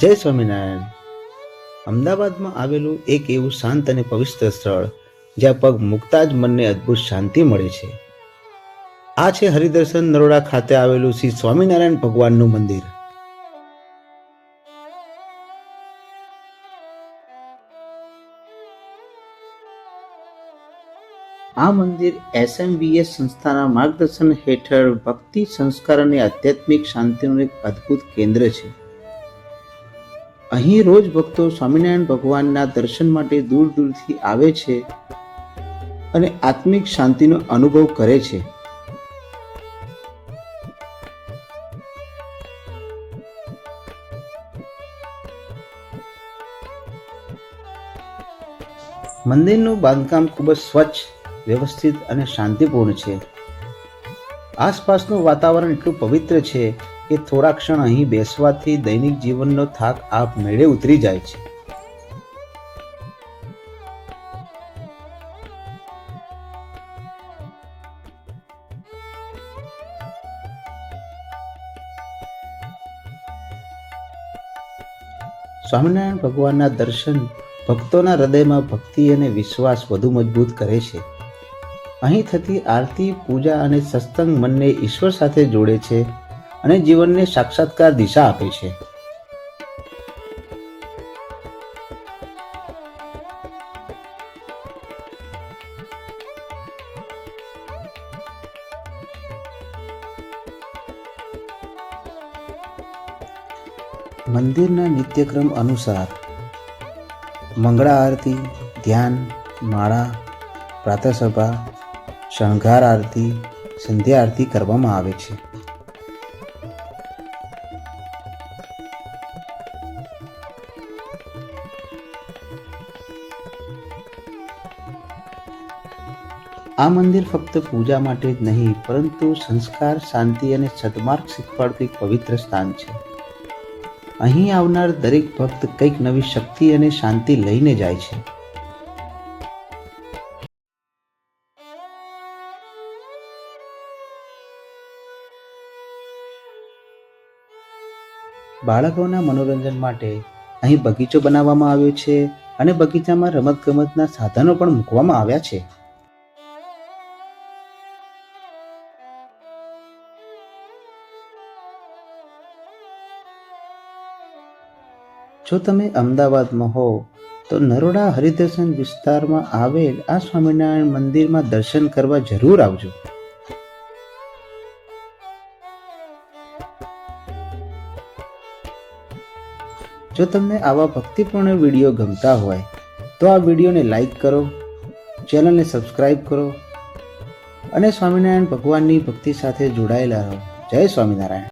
જય સ્વામિનારાયણ. અમદાવાદમાં આવેલું એક એવું શાંત અને પવિત્ર સ્થળ, જ્યાં પગ મૂકતા જ મનને અદ્ભુત શાંતિ મળે છે. આ છે હરિદર્શન નરોડા ખાતે આવેલું શ્રી સ્વામિનારાયણ ભગવાનનું મંદિર. આ મંદિર એસએમવીએસ સંસ્થાના માર્ગદર્શન હેઠળ ભક્તિ સંસ્કાર અને આધ્યાત્મિક શાંતિનું એક અદ્ભુત કેન્દ્ર છે. અહીં રોજ ભક્તો સ્વામિનારાયણ ભગવાનના દર્શન માટે દૂર દૂરથી આવે છે અને આત્મિક શાંતિનો અનુભવ કરે છે. મંદિરનું બાંધકામ ખૂબ જ સ્વચ્છ, વ્યવસ્થિત અને શાંતિપૂર્ણ છે. આસપાસનું વાતાવરણ એટલું પવિત્ર છે કે થોડા ક્ષણ અહીં બેસવાથી દૈનિક જીવનનો થાક આપ મેળે ઉતરી જાય છે. સ્વામિનારાયણ ભગવાનના દર્શન ભક્તોના હૃદયમાં ભક્તિ અને વિશ્વાસ વધુ મજબૂત કરે છે. અહીં થતી આરતી, પૂજા અને સત્સંગ મનને ઈશ્વર સાથે જોડે છે. અને જીવનને સાક્ષાત્કાર દિશા આપે છે. મંદિરના નિત્યક્રમ અનુસાર મંગળા આરતી, ધ્યાન, માળા, પ્રાતઃસભા, શણગાર આરતી, સંધ્યા આરતી કરવામાં આવે છે. આ મંદિર ફક્ત પૂજા માટે જ નહીં, પરંતુ સંસ્કાર, શાંતિ અને સદમાર્ગ શીખવાડતું પવિત્ર સ્થાન છે. અહીં આવનાર દરેક ભક્ત કંઈક નવી શક્તિ અને શાંતિ લઈને જાય છે. બાળકોના મનોરંજન માટે અહીં બગીચો બનાવવામાં આવ્યો છે અને બગીચામાં રમતગમતના સાધનો પણ મૂકવામાં આવ્યા છે. જો તમે અમદાવાદમાં હો, તો નરોડા હરિદર્શન વિસ્તારમાં આવેલ આ સ્વામિનારાયણ મંદિરમાં દર્શન કરવા જરૂર આવજો. જો તમને આવા ભક્તિપૂર્ણ વીડિયો ગમતા હોય, તો આ વિડીયોને લાઈક કરો, ચેનલને સબસ્ક્રાઈબ કરો અને સ્વામિનારાયણ ભગવાનની ભક્તિ સાથે જોડાયેલા રહો. જય સ્વામિનારાયણ.